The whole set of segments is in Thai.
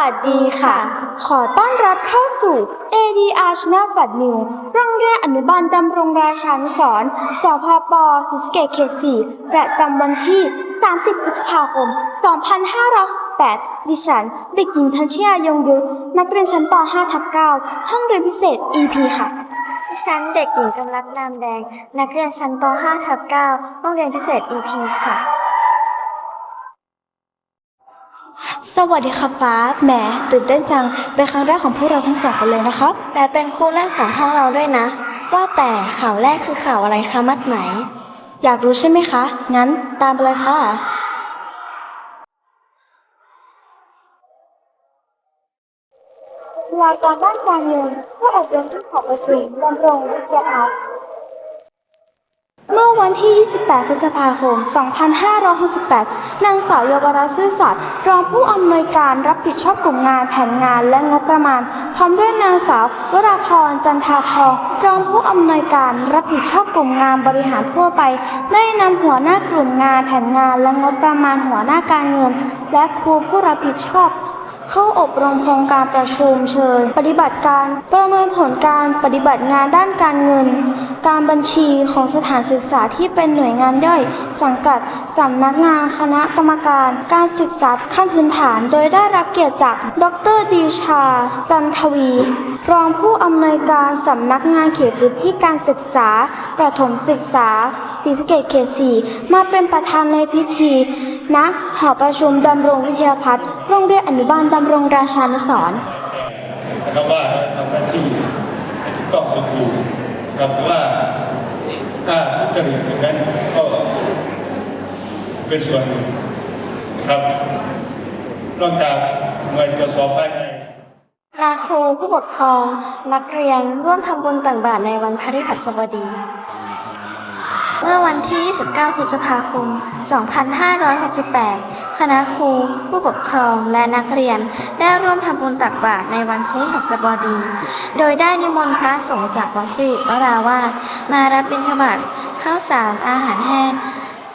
วัสดีค่ะ ขอต้อนรับเข้าสู่ ADR Channel บัดนิวโรงเรียนอนุบาลดำรงราชานุสรสพปศรีสเกษเขต4ประจำวันที่ 30 พฤษภาคม 2568 ดิฉัน เด็กหญิงทัญชยยงยุทธนักเรียนชั้นป .5 ทับ9ห้องเรียนพิเศษ EP ค่ะดิฉันเด็กหญิงกำลักนามแดง นักเรียนชั้นป .5 ทับ9ห้องเรียนพิเศษ EP ค่ะ สวัสดีค่ะฟ้าแหมตื่นเต้นจัง เป็นครั้งแรกของพวกเราทั้งสองคนเลยนะคะ แต่เป็นครูแรกของห้องเราด้วยนะ ว่าแต่ข่าวแรกคือข่าวอะไรคะมัดไหม อยากรู้ใช่ไหมคะ งั้นตามไปเลยค่ะวาการด้านการเงินเพื่ออบรมที่ขอประชุมดำรงวิทยาพัฒน์เมื่อ วันที่ 28 พฤษภาคม 2568 นางสาวเยาวรัตน์ซื่อสัตย์รองผู้อำนวยการรับผิดชอบกลุ่มงานแผนงานและงบประมาณ พร้อมด้วยนางสาววราพรจันทาทอง รองผู้อำนวยการรับผิดชอบกลุ่มงานบริหารทั่วไป ได้นำหัวหน้ากลุ่มงานแผนงานและงบประมาณหัวหน้าการเงิน และครูผู้รับผิดชอบ เข้าอบรมโครงการประชุมเชิญ ปฏิบัติการประเมินผลการปฏิบัติงานด้านการเงิน การบัญชีของสถานศึกษาที่เป็นหน่วยงานย่อย สังกัดสำนักงานคณะกรรมการ การศึกษาขั้นพื้นฐาน โดยได้รับเกียรติจาก ดรดีชา จันทวี รองผู้อำนวยการสำนักงานเขตพื้นที่การศึกษา ประถมศึกษาศรีสะเกษเขตสี่มาเป็นประธานในพิธี ณหอประชุมดำรงวิทยาพัฒน์โรงเรียนอนุบาลดำรงราชานุสรณ์นะครับว่าทำหน้าที่ให้ถูกต้องสมบูรณ์นะครับเพราะว่าถ้าทุจริตอย่างนั้นก็เป็นส่วนหนึ่งนะครับนอกจากหน่วยตรวจสอบภายในนาครูผู้ปกครอง นักเรียนร่วมทำบุญตักบาตรในวันพฤหัสบดี เมื่อวันที่ 29 พฤษภาคม 2568 คณะครู ผู้ปกครองและนักเรียนได้ร่วมทำบุญตักบาตรในวันพฤหัสบดี โดยได้นิมนต์พระสงฆ์จากวัดสิริวราวาสมารับบิณฑบาตข้าวสารอาหารแห้ง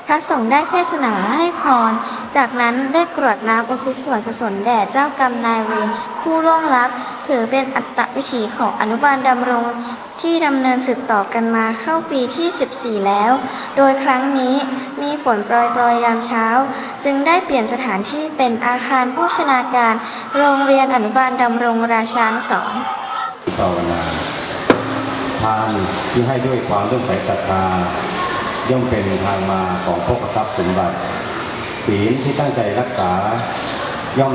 พระสงฆ์ได้เทศนาให้พร จากนั้นได้กรวดน้ำอุทิศส่วนกุศลแด่เจ้ากรรมนายเวรผู้ล่วงลับ ถือเป็นอัตวิถีของอนุบาลดำรงที่ดำเนินสืบต่อกันมาเข้าปีที่ 14 แล้ว โดยครั้งนี้มีฝนโปรยปรยยามเช้า จึงได้เปลี่ยนสถานที่เป็นอาคารโภชนาการ โรงเรียนอนุบาลดำรงราชานุสรณ์ภาวนาทานที่ให้ด้วยความเลื่อมใสศรัทธาย่อมเป็นทางมาของพวกทรัพย์สมบัติศีลที่ตั้งใจรักษาย่อม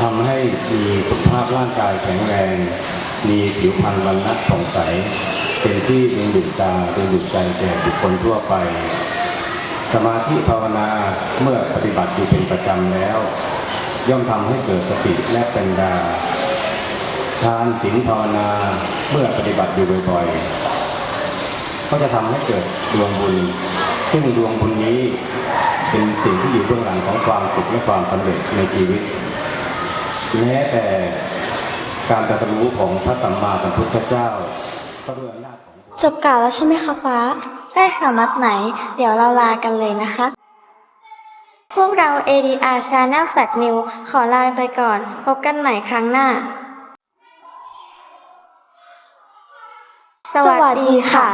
ทำให้มีสุขภาพร่างกายแข็งแรง มีผิวพรรณวันณะผ่องใสเป็นที่ดึงดูดตาดึงดูดใจแก่บุคคลทั่วไป สมาธิภาวนาเมื่อปฏิบัติอยู่เป็นประจำแล้ว ย่อมทำให้เกิดสติและปัญญาทานศีลภาวนาเมื่อปฏิบัติอยู่บ่อยๆ ก็จะทำให้เกิดดวงบุญ ซึ่งดวงบุญนี้เป็นสิ่งที่อยู่เบื้องหลังของความสุขและความสำเร็จในชีวิต แม้แต่การตรัสรู้ของพระสัมมาสัมพุทธเจ้าก็ด้วยอำนาจของจบกล่าวแล้วใช่ไหมคะฟ้า ใช่ค่ะมัดไหม เดี๋ยวเราลากันเลยนะคะ พวกเรา ADR Channel Flat New ขอลาไปก่อน พบกันใหม่ครั้งหน้า สวัสดีค่ะ